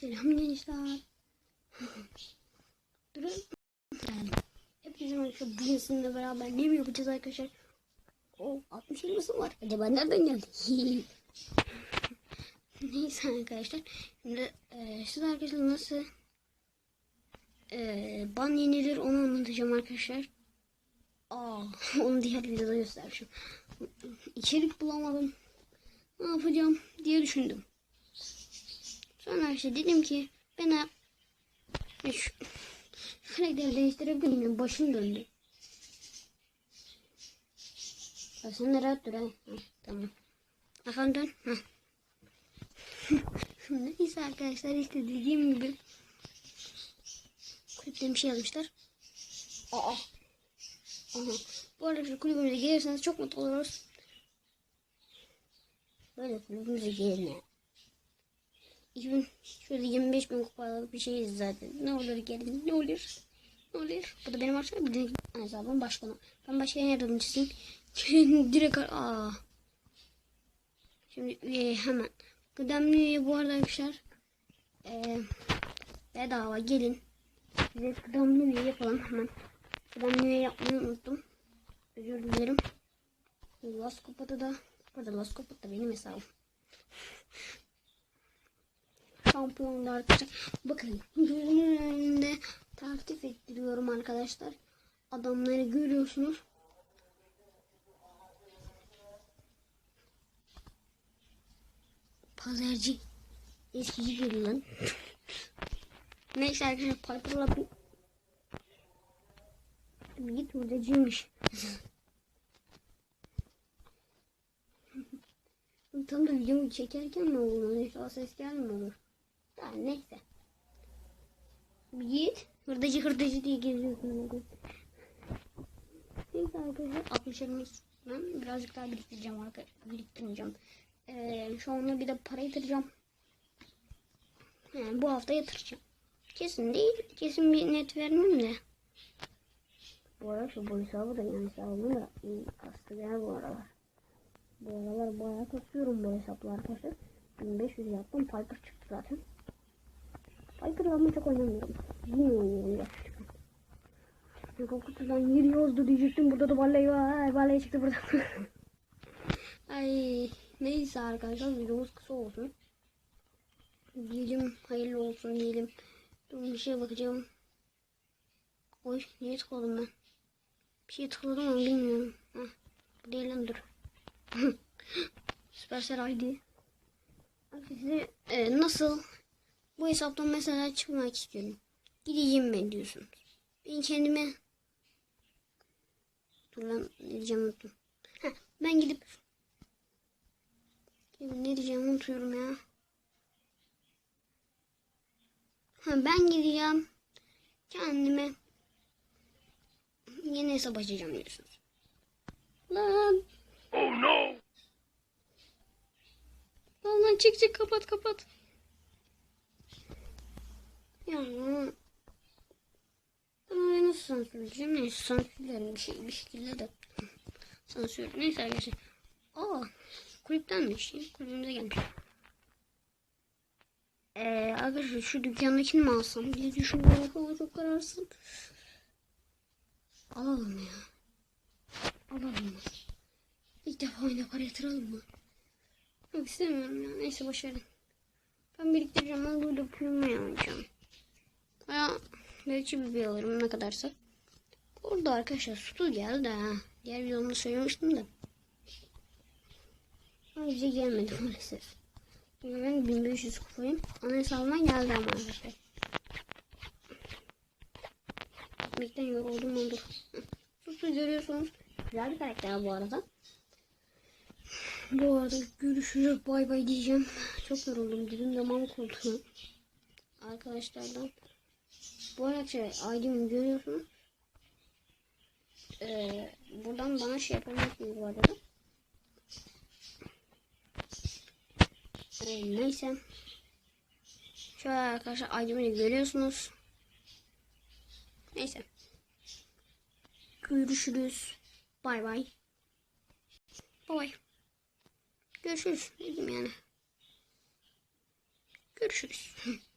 Selam gençler. Durun. Geldim. Hepinize merhaba. Bugün sizinle beraber ne mi yapacağız arkadaşlar? O 60 elması var. Acaba nereden geldi? Neyse arkadaşlar. Şimdi e, siz arkadaşlar nasıl e, ban yenilir onu anlatacağım arkadaşlar. Aa, onu diğer videoda göstermişim. İçerik bulamadım. Ne yapacağım diye düşündüm. Sonra işte dedim ki ben şu, karakteri değiştirebilir miyim? Başım döndü. Ya sen de rahat dur ha. ha tamam. Efendim dön. Ha. Neyse arkadaşlar işte dediğim gibi kulüpte bir şey yazmışlar. Aa. Aha. Bu arada şu kulübümüze gelirseniz çok mutlu oluruz. Böyle kulübümüze gelin. 2000, şöyle 25 bin kupalık bir şeyiz zaten. Ne olur gelin ne olur. Ne olur. Bu da benim arkadaşım. Bir de hesabım başkanı. Ben başkan yardımcısıyım. Direkt aa. Şimdi üye hemen. Kıdemli bu arada arkadaşlar. Ee, bedava gelin. Size kıdemli yapalım hemen. Kıdemli yapmayı unuttum. Özür dilerim. Last Kupa'da da burada Last Kupa'da benim hesabım. Şampiyonlar arkadaşlar. Bakın gözümün önünde taktif ettiriyorum arkadaşlar. Adamları görüyorsunuz. Pazarcı. Eskici geliyor lan. Neyse arkadaşlar Piper'la bir... git hurdacıymış. Tam da videomu çekerken ne olur? Neyse ses gelmiyor. Yani neyse. Git. Hırdacı hırdacı diye geziyorsun. Neyse arkadaşlar 60 elmas ben birazcık daha biriktireceğim arkadaşlar. Biriktirmeyeceğim. Ee, şu anda bir de para yatıracağım. Yani bu hafta yatıracağım. Kesin değil. Kesin bir net vermem de. Bu arada şu bu hesabı da yani hesabımı da iyi kastı gel bu aralar. Bu aralar bayağı kasıyorum bu hesapla arkadaşlar. 1500 yaptım. Piper çıktı zaten. Piper almayı çok oynamıyorum. Yine oynuyorum gerçekten. Yok kutudan yürüyordu diyecektim. Burada da vallahi var. Vallahi çıktı burada. Ay neyse arkadaşlar videomuz kısa olsun. Diyelim hayırlı olsun diyelim. Dur bir şeye bakacağım. Oy niye tıkladım ben? Bir şey tıkladım ama bilmiyorum. Heh, bu değil lan dur. Supercell ID. Size e, nasıl bu hesaptan mesela çıkmak istiyorum. Gideceğim ben diyorsunuz. Ben kendime dur lan ne diyeceğim unuttum. Heh, ben gidip ne diyeceğim unutuyorum ya. Ha, ben gideceğim kendime yeni hesap açacağım diyorsunuz. Lan Oh no! Lan lan çık çık kapat kapat. Ya. Ben sansürleyeceğim? Neyse sansürlerim bir şey bir şekilde de. Sansür. Neyse arkadaşlar. Aa kulüptenmiş. Kulübümüze gelmiş. Ee, arkadaşlar şu dükkandakini mi alsam diye düşünüyorum ama çok kararsın. Alalım ya. Alalım mı? İlk defa oyuna para yatıralım mı? Yok istemiyorum ya. Neyse başarın. Ben biriktireceğim. Ben burada pürme alacağım. Veya belki bir alırım ne kadarsa. Burada arkadaşlar su geldi ha. Diğer videomda söylemiştim de. Bize gelmedi maalesef. Ben 1500 kupayım. Ana hesabıma geldi ama arkadaşlar. Gitmekten yoruldum olur. Susu görüyorsunuz. Güzel bir karakter bu arada. Bu arada görüşürüz bay bay diyeceğim. Çok yoruldum. Dedim zaman koltuğu. Arkadaşlardan. Bu arada şey aydın görüyorsunuz. Ee, buradan bana şey yapamazsınız bu arada. Ee, neyse. Şöyle arkadaşlar aydın'ı görüyorsunuz. Neyse. Görüşürüz. Bay bay. Bay bay. Görüşürüz dedim yani. Görüşürüz.